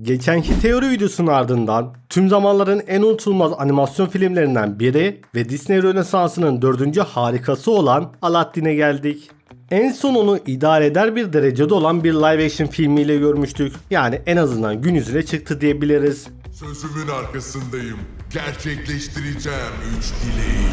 Geçenki teori videosunun ardından tüm zamanların en unutulmaz animasyon filmlerinden biri ve Disney Rönesansı'nın dördüncü harikası olan Aladdin'e geldik. En son onu idare eder bir derecede olan bir live action filmiyle görmüştük. Yani en azından gün yüzüne çıktı diyebiliriz. Sözümün arkasındayım. Gerçekleştireceğim üç dileği.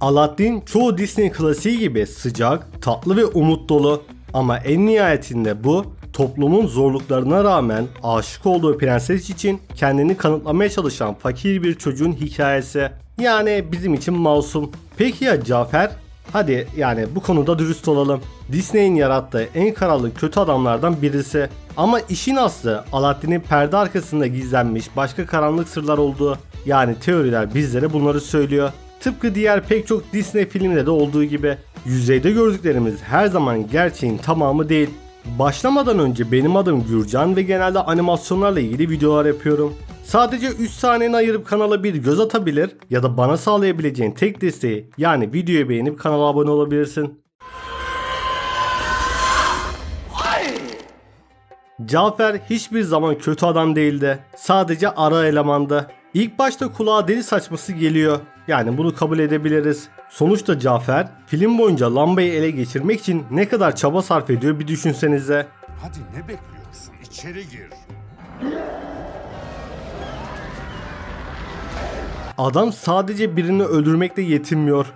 Aladdin çoğu Disney klasiği gibi sıcak, tatlı ve umut dolu. Ama en nihayetinde bu toplumun zorluklarına rağmen aşık olduğu prenses için kendini kanıtlamaya çalışan fakir bir çocuğun hikayesi. Yani bizim için masum. Peki ya Cafer? Hadi yani bu konuda dürüst olalım. Disney'in yarattığı en karanlık kötü adamlardan birisi. Ama işin aslı Aladdin'in perde arkasında gizlenmiş başka karanlık sırlar olduğu. Yani teoriler bizlere bunları söylüyor. Tıpkı diğer pek çok Disney filminde de olduğu gibi yüzeyde gördüklerimiz her zaman gerçeğin tamamı değil. Başlamadan önce benim adım Gürcan ve genelde animasyonlarla ilgili videolar yapıyorum. Sadece 3 saniyeni ayırıp kanala bir göz atabilir ya da bana sağlayabileceğin tek desteği yani videoyu beğenip kanala abone olabilirsin. Cafer hiçbir zaman kötü adam değildi. Sadece ara elemandı. İlk başta kulağa deli saçması geliyor. Yani bunu kabul edebiliriz. Sonuçta Cafer film boyunca lambayı ele geçirmek için ne kadar çaba sarf ediyor bir düşünsenize. Hadi ne bekliyorsun? İçeri gir. Adam sadece birini öldürmekle yetinmiyor.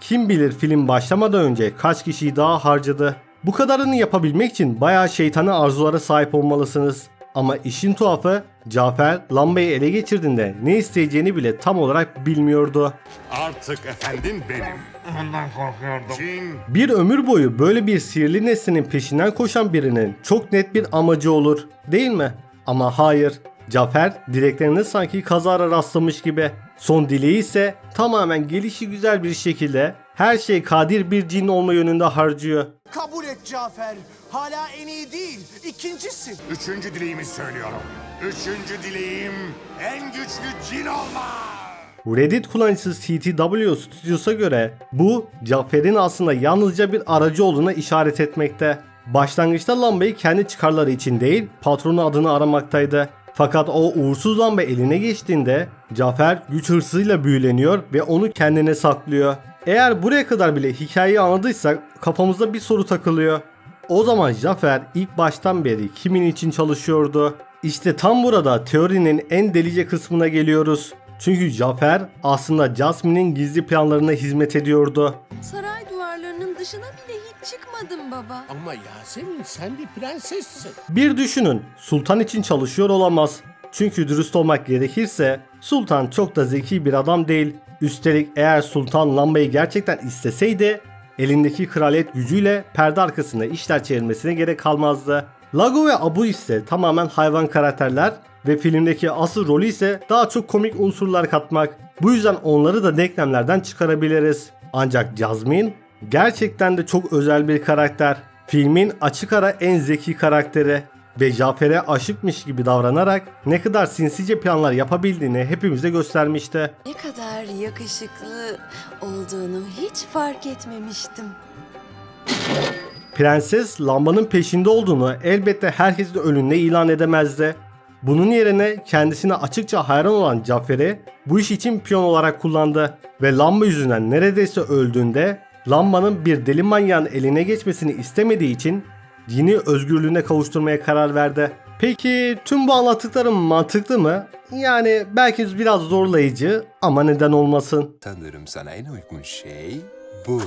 Kim bilir film başlamadan önce kaç kişiyi daha harcadı. Bu kadarını yapabilmek için bayağı şeytani arzulara sahip olmalısınız. Ama işin tuhafı Cafer lambayı ele geçirdiğinde ne isteyeceğini bile tam olarak bilmiyordu. Artık efendin benim. Ondan korkuyordum. Cin, Bir ömür boyu böyle bir sihirli nesnenin peşinden koşan birinin çok net bir amacı olur değil mi? Ama hayır. Cafer dileklerine sanki kazara rastlamış gibi. Son dileği ise tamamen gelişi güzel bir şekilde her şey kadir bir cin olma yönünde harcıyor. Kabul et Cafer. Hala en iyi değil. İkincisin. üçüncü dileğimi söylüyorum. Üçüncü dileğim en güçlü cin olma. Reddit kullanıcısı CTW Studios'a göre bu Cafer'in aslında yalnızca bir aracı olduğuna işaret etmekte. Başlangıçta lambayı kendi çıkarları için değil patronu adını aramaktaydı. Fakat o uğursuz lamba eline geçtiğinde Cafer güç hırsıyla büyüleniyor ve onu kendine saklıyor. Eğer buraya kadar bile hikayeyi anladıysak kafamızda bir soru takılıyor. O zaman Jafer ilk baştan beri kimin için çalışıyordu? İşte tam burada teorinin en delice kısmına geliyoruz. Çünkü Jafer aslında Jasmine'in gizli planlarına hizmet ediyordu. Saray duvarlarının dışına bile hiç çıkmadım baba. Ama Yasemin sen bir prensessin. Bir düşünün, sultan için çalışıyor olamaz. Çünkü dürüst olmak gerekirse sultan çok da zeki bir adam değil. Üstelik eğer sultan lambayı gerçekten isteseydi elindeki kraliyet gücüyle perde arkasında işler çevirmesine gerek kalmazdı. Lago ve Abu ise tamamen hayvan karakterler ve filmdeki asıl rolü ise daha çok komik unsurlar katmak. Bu yüzden onları da denklemlerden çıkarabiliriz. Ancak Jasmine gerçekten de çok özel bir karakter. Filmin açık ara en zeki karakteri ve Jafer'e aşıkmış gibi davranarak ne kadar sinsice planlar yapabildiğini hepimize göstermişti. Ne kadar yakışıklı olduğunu hiç fark etmemiştim. Prenses lambanın peşinde olduğunu elbette herkesin önünde ilan edemezdi. Bunun yerine kendisine açıkça hayran olan Cafer'i bu iş için piyon olarak kullandı ve lamba yüzünden neredeyse öldüğünde lambanın bir deli manyağın eline geçmesini istemediği için dini özgürlüğüne kavuşturmaya karar verdi. Peki tüm bu anlattıklarım mantıklı mı? Yani belki biraz zorlayıcı ama neden olmasın? Sanırım sana en uygun şey bu.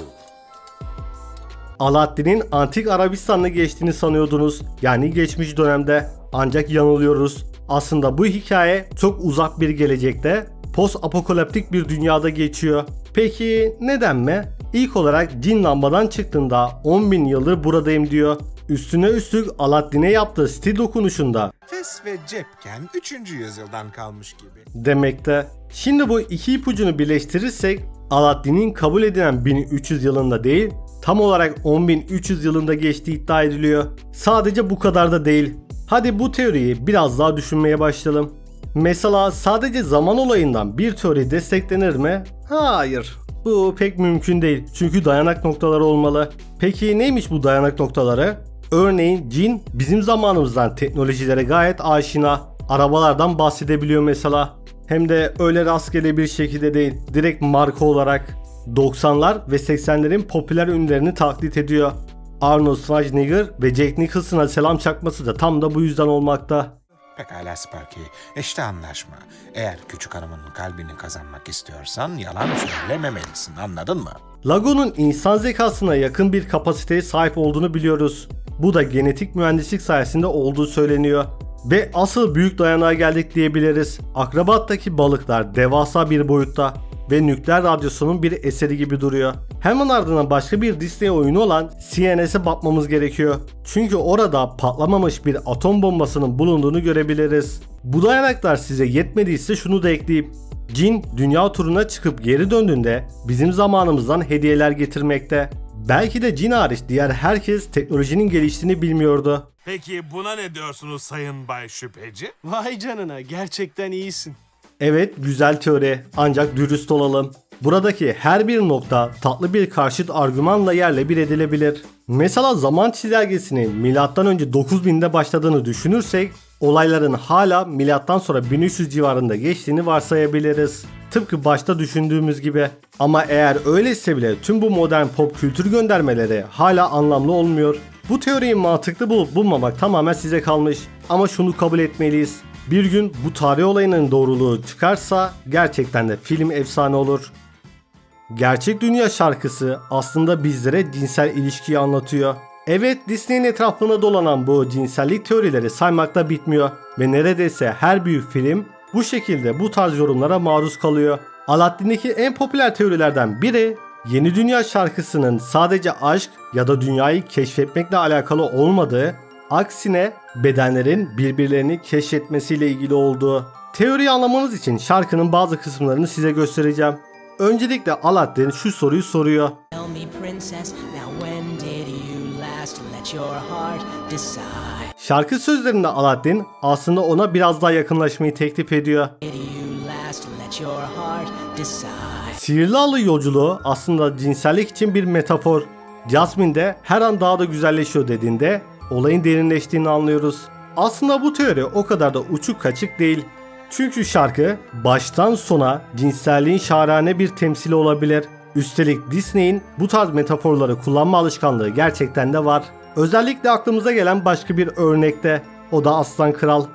Alaaddin'in antik Arabistan'da geçtiğini sanıyordunuz. Yani geçmiş dönemde. Ancak yanılıyoruz. Aslında bu hikaye çok uzak bir gelecekte post apokaliptik bir dünyada geçiyor. Peki neden mi? İlk olarak cin lambadan çıktığında 10.000 yıldır buradayım diyor. Üstüne üstlük Aladdin'e yaptığı stil dokunuşunda Fes ve cepken 3. yüzyıldan kalmış gibi. demekte. Şimdi bu iki ipucunu birleştirirsek Aladdin'in kabul edilen 1300 yılında değil tam olarak 10.300 yılında geçtiği iddia ediliyor. Sadece bu kadar da değil. Hadi bu teoriyi biraz daha düşünmeye başlayalım. Mesela sadece zaman olayından bir teori desteklenir mi? Hayır. Bu pek mümkün değil. Çünkü dayanak noktaları olmalı. Peki neymiş bu dayanak noktaları? Örneğin cin bizim zamanımızdan teknolojilere gayet aşina. arabalardan bahsedebiliyor mesela. Hem de öyle rastgele bir şekilde değil, direkt marka olarak 90'lar ve 80'lerin popüler ünlerini taklit ediyor. Arnold Schwarzenegger ve Jack Nicholson'a selam çakması da tam da bu yüzden olmakta. Pekala Sparky. İşte anlaşma. Eğer küçük hanımın kalbini kazanmak istiyorsan yalan söylememelisin anladın mı? Lago'nun insan zekasına yakın bir kapasiteye sahip olduğunu biliyoruz. Bu da genetik mühendislik sayesinde olduğu söyleniyor. Ve asıl büyük dayanağa geldik diyebiliriz. Akrabattaki balıklar devasa bir boyutta ve nükleer radyosunun bir eseri gibi duruyor. Hemen ardından başka bir Disney oyunu olan CNS'e bakmamız gerekiyor. Çünkü orada patlamamış bir atom bombasının bulunduğunu görebiliriz. Bu dayanaklar size yetmediyse şunu da ekleyeyim. Jin dünya turuna çıkıp geri döndüğünde bizim zamanımızdan hediyeler getirmekte. Belki de Jin hariç diğer herkes teknolojinin geliştiğini bilmiyordu. Peki buna ne diyorsunuz Sayın Bay Şüpheci? Vay canına gerçekten iyisin. Evet güzel teori ancak dürüst olalım. Buradaki her bir nokta tatlı bir karşıt argümanla yerle bir edilebilir. Mesela zaman çizelgesinin M.Ö. 9000'de başladığını düşünürsek olayların hala milattan sonra 1300 civarında geçtiğini varsayabiliriz. Tıpkı başta düşündüğümüz gibi. Ama eğer öyleyse bile tüm bu modern pop kültür göndermeleri hala anlamlı olmuyor. Bu teoriyi mantıklı bulup bulmamak tamamen size kalmış. Ama şunu kabul etmeliyiz. Bir gün bu tarih olayının doğruluğu çıkarsa gerçekten de film efsane olur. Gerçek Dünya şarkısı aslında bizlere cinsel ilişkiyi anlatıyor. Evet Disney'in etrafına dolanan bu cinsellik teorileri saymakla bitmiyor ve neredeyse her büyük film bu şekilde bu tarz yorumlara maruz kalıyor. Aladdin'deki en popüler teorilerden biri Yeni Dünya şarkısının sadece aşk ya da dünyayı keşfetmekle alakalı olmadığı, aksine bedenlerin birbirlerini keşfetmesiyle ilgili olduğu. Teoriyi anlamanız için şarkının bazı kısımlarını size göstereceğim. Öncelikle Aladdin şu soruyu soruyor. Tell me, princess, now when did let your heart decide? Şarkı sözlerinde Aladdin aslında ona biraz daha yakınlaşmayı teklif ediyor. Sihirli Alı yolculuğu aslında cinsellik için bir metafor. Jasmine de her an daha da güzelleşiyor dediğinde olayın derinleştiğini anlıyoruz. Aslında bu teori o kadar da uçuk kaçık değil. Çünkü şarkı baştan sona cinselliğin şahane bir temsili olabilir. Üstelik Disney'in bu tarz metaforları kullanma alışkanlığı gerçekten de var. Özellikle aklımıza gelen başka bir örnekte o da Aslan Kral.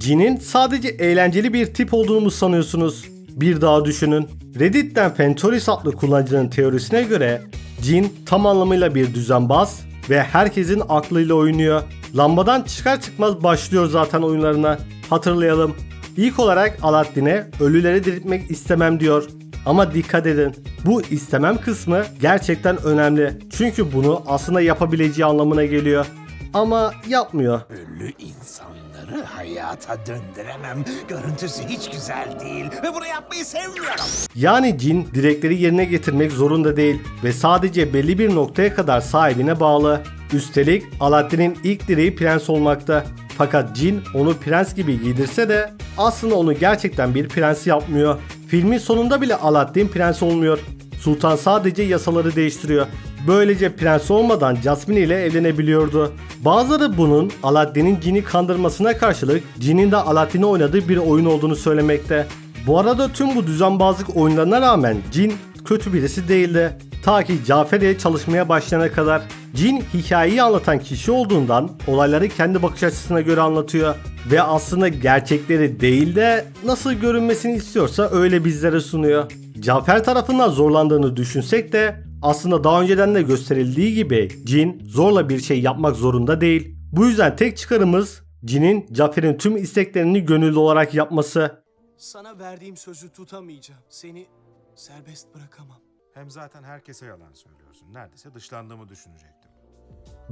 Jin'in sadece eğlenceli bir tip olduğunu mu sanıyorsunuz? Bir daha düşünün. Reddit'ten Fentoris adlı kullanıcının teorisine göre Jin tam anlamıyla bir düzenbaz ve herkesin aklıyla oynuyor. Lambadan çıkar çıkmaz başlıyor zaten oyunlarına. Hatırlayalım. İlk olarak Aladdin'e ölüleri diriltmek istemem diyor. Ama dikkat edin. Bu istemem kısmı gerçekten önemli. Çünkü bunu aslında yapabileceği anlamına geliyor. Ama yapmıyor. Ölü insanları hayata döndüremem. Görüntüsü hiç güzel değil ve bunu yapmayı sevmiyorum. Yani cin dilekleri yerine getirmek zorunda değil ve sadece belli bir noktaya kadar sahibine bağlı. Üstelik Aladdin'in ilk dileği prens olmakta. Fakat cin onu prens gibi giydirse de aslında onu gerçekten bir prens yapmıyor. Filmin sonunda bile Aladdin prens olmuyor. Sultan sadece yasaları değiştiriyor. Böylece prens olmadan Jasmine ile evlenebiliyordu. Bazıları bunun Aladdin'in cini kandırmasına karşılık cinin de Aladdin'i oynadığı bir oyun olduğunu söylemekte. Bu arada tüm bu düzenbazlık oyunlarına rağmen Cin kötü birisi değildi. Ta ki Cafer ile çalışmaya başlayana kadar. Cin hikayeyi anlatan kişi olduğundan olayları kendi bakış açısına göre anlatıyor. Ve aslında gerçekleri değil de nasıl görünmesini istiyorsa öyle bizlere sunuyor. Cafer tarafından zorlandığını düşünsek de aslında daha önceden de gösterildiği gibi Cin zorla bir şey yapmak zorunda değil. Bu yüzden tek çıkarımız Cin'in Cafer'in tüm isteklerini gönüllü olarak yapması. Sana verdiğim sözü tutamayacağım. Seni serbest bırakamam. Hem zaten herkese yalan söylüyorsun. Neredeyse dışlandığımı düşünecektim.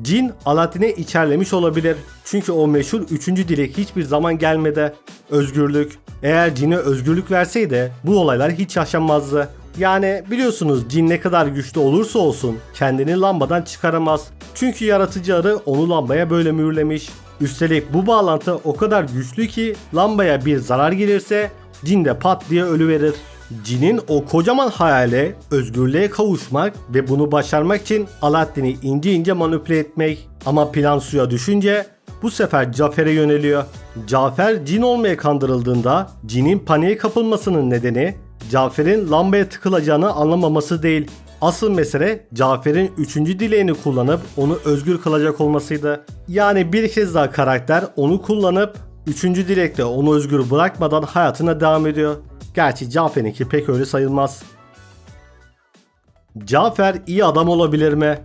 Cin Aladdin'e içerlemiş olabilir. Çünkü o meşhur üçüncü dilek hiçbir zaman gelmedi. Özgürlük. Eğer Cin'e özgürlük verseydi bu olaylar hiç yaşanmazdı. Yani biliyorsunuz cin ne kadar güçlü olursa olsun kendini lambadan çıkaramaz. Çünkü yaratıcı arı onu lambaya böyle mühürlemiş. Üstelik bu bağlantı o kadar güçlü ki lambaya bir zarar gelirse cin de pat diye ölüverir. Cin'in o kocaman hayali özgürlüğe kavuşmak ve bunu başarmak için Aladdin'i ince ince manipüle etmek. Ama plan suya düşünce bu sefer Cafer'e yöneliyor. Cafer cin olmaya kandırıldığında cinin paniğe kapılmasının nedeni Cafer'in lambaya tıkılacağını anlamaması değil. Asıl mesele Cafer'in üçüncü dileğini kullanıp onu özgür kılacak olmasıydı. Yani bir kez daha karakter onu kullanıp üçüncü dilekte onu özgür bırakmadan hayatına devam ediyor. Gerçi Cafer'inki pek öyle sayılmaz. Cafer iyi adam olabilir mi?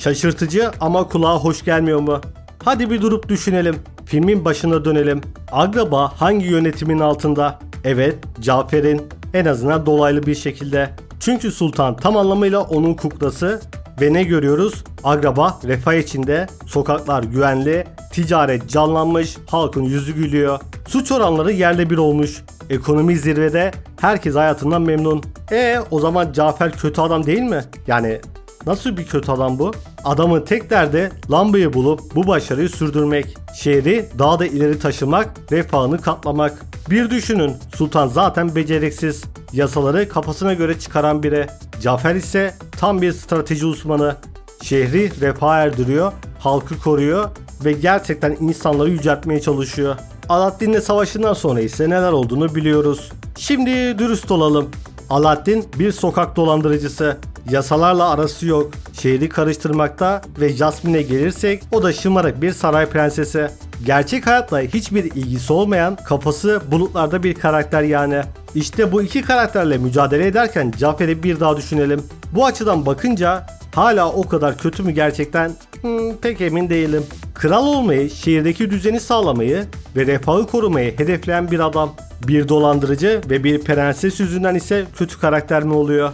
Şaşırtıcı ama kulağa hoş gelmiyor mu? Hadi bir durup düşünelim. Filmin başına dönelim. Agraba hangi yönetimin altında? Evet, Cafer'in. En azından dolaylı bir şekilde. Çünkü Sultan tam anlamıyla onun kuklası ve ne görüyoruz? Agraba refah içinde, sokaklar güvenli, ticaret canlanmış, halkın yüzü gülüyor. Suç oranları yerle bir olmuş. Ekonomi zirvede, herkes hayatından memnun. E o zaman Cafer kötü adam değil mi? Yani Nasıl bir kötü adam bu? Adamın tek derdi lambayı bulup bu başarıyı sürdürmek. Şehri daha da ileri taşımak, refahını katlamak. Bir düşünün Sultan zaten beceriksiz. Yasaları kafasına göre çıkaran biri. Cafer ise tam bir strateji uzmanı. Şehri refaha erdiriyor, halkı koruyor ve gerçekten insanları yüceltmeye çalışıyor. Alaaddin'le savaşından sonra ise neler olduğunu biliyoruz. Şimdi dürüst olalım. Alaaddin bir sokak dolandırıcısı. Yasalarla arası yok. Şehri karıştırmakta ve Jasmine'e gelirsek o da şımarık bir saray prensesi. Gerçek hayatla hiçbir ilgisi olmayan kafası bulutlarda bir karakter yani. İşte bu iki karakterle mücadele ederken Cafer'i bir daha düşünelim. Bu açıdan bakınca hala o kadar kötü mü gerçekten? Hmm, pek emin değilim. Kral olmayı, şehirdeki düzeni sağlamayı ve refahı korumayı hedefleyen bir adam. Bir dolandırıcı ve bir prenses yüzünden ise kötü karakter mi oluyor?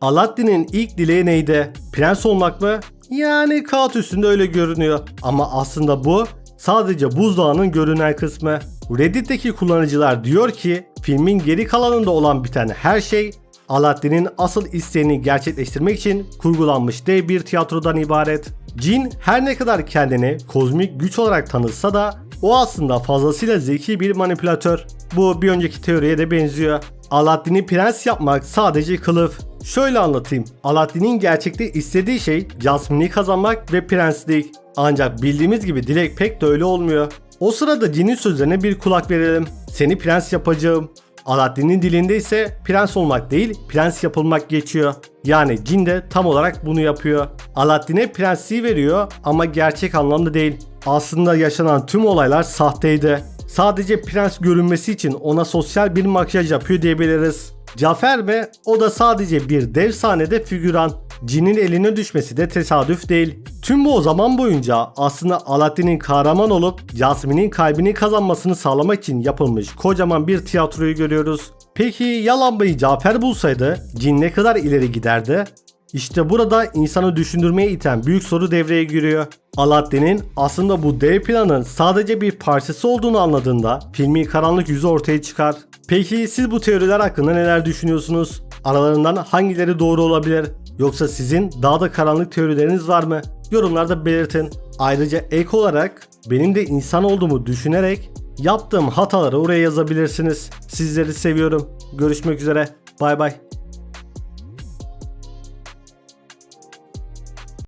Aladdin'in ilk dileği neydi? Prens olmak mı? Yani kağıt üstünde öyle görünüyor. Ama aslında bu sadece buzdağının görünen kısmı. Reddit'teki kullanıcılar diyor ki filmin geri kalanında olan biten her şey Aladdin'in asıl isteğini gerçekleştirmek için kurgulanmış dev bir tiyatrodan ibaret. Cin her ne kadar kendini kozmik güç olarak tanıtsa da o aslında fazlasıyla zeki bir manipülatör. Bu bir önceki teoriye de benziyor. Aladdin'i prens yapmak sadece kılıf. Şöyle anlatayım. Aladdin'in gerçekte istediği şey Jasmine'i kazanmak ve prenslik. Ancak bildiğimiz gibi dilek pek de öyle olmuyor. O sırada cinin sözlerine bir kulak verelim. Seni prens yapacağım. Aladdin'in dilinde ise prens olmak değil, prens yapılmak geçiyor. Yani cin de tam olarak bunu yapıyor. Aladdin'e prensliği veriyor ama gerçek anlamda değil. Aslında yaşanan tüm olaylar sahteydi. Sadece prens görünmesi için ona sosyal bir makyaj yapıyor diyebiliriz. Cafer mi? O da sadece bir dev sahnede figüran. Cin'in eline düşmesi de tesadüf değil. Tüm bu o zaman boyunca aslında Aladdin'in kahraman olup Jasmine'in kalbini kazanmasını sağlamak için yapılmış kocaman bir tiyatroyu görüyoruz. Peki ya lambayı Cafer bulsaydı Cin ne kadar ileri giderdi? İşte burada insanı düşündürmeye iten büyük soru devreye giriyor. Aladdin'in aslında bu dev planın sadece bir parçası olduğunu anladığında filmin karanlık yüzü ortaya çıkar. Peki siz bu teoriler hakkında neler düşünüyorsunuz? Aralarından hangileri doğru olabilir? Yoksa sizin daha da karanlık teorileriniz var mı? Yorumlarda belirtin. Ayrıca ek olarak benim de insan olduğumu düşünerek yaptığım hataları oraya yazabilirsiniz. Sizleri seviyorum. Görüşmek üzere. Bay bay.